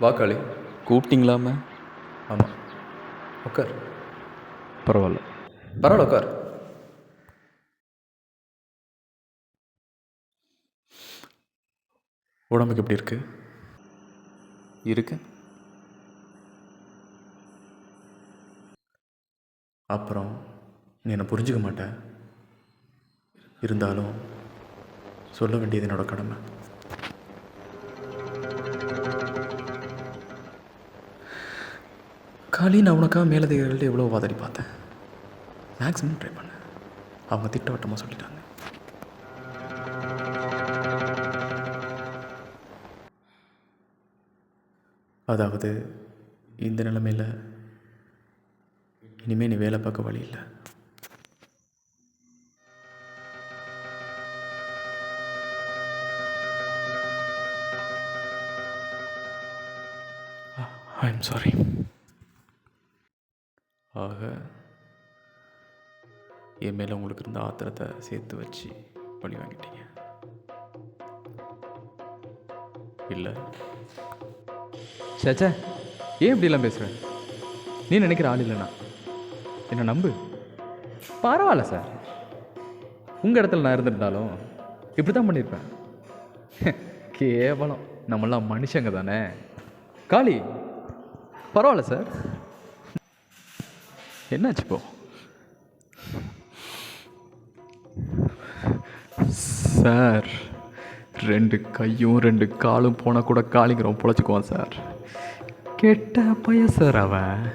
வா காளி. கூப்பிட்டீங்களாம? ஆமாம் உட்கார் பரவாயில்ல. பரவாயில்ல உட்கார் உடம்புக்கு எப்படி இருக்கு? இருக்கு. அப்புறம் நீ என்னை புரிஞ்சுக்க மாட்டேன் இருந்தாலும் சொல்ல வேண்டியது என்னோட கடமை. காலி நான் உனக்காக மேலதிகாரிகள்ட்ட எவ்வளோ வாதாடி பார்த்தேன். மேக்ஸிமம் ட்ரை பண்ணேன் அவங்க திட்டவட்டமாக சொல்லிட்டாங்க. அதாவது இந்த நிலமையில் இனிமேல் நீ வேலை பார்க்க வழி இல்லை. ஐ எம் சாரி ஆக என் மேலே உங்களுக்கு இருந்த ஆத்திரத்தை சேர்த்து வச்சு பழி வாங்கிட்டீங்க. இல்லை. சேச்சே ஏன் இப்படிலாம் பேசுகிற நீ நினைக்கிற ஆள் இல்லைண்ணா என்னை நம்பு? பரவாயில்ல சார். உங்கள் இடத்துல நான் இருந்திருந்தாலும் இப்படி தான் பண்ணியிருப்பேன் கேவலம். நம்மளாம் மனுஷங்க தானே. காளி பரவாயில்ல சார். என்னாச்சு இப்போ? சார் ரெண்டு கையும் ரெண்டு காலும் போனால் கூட காலிங்கிறோம் பொழைச்சிக்குவான் சார். கெட்ட பையன் சார் அவன்.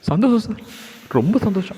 சந்தோஷம் சார். ரொம்ப சந்தோஷம்.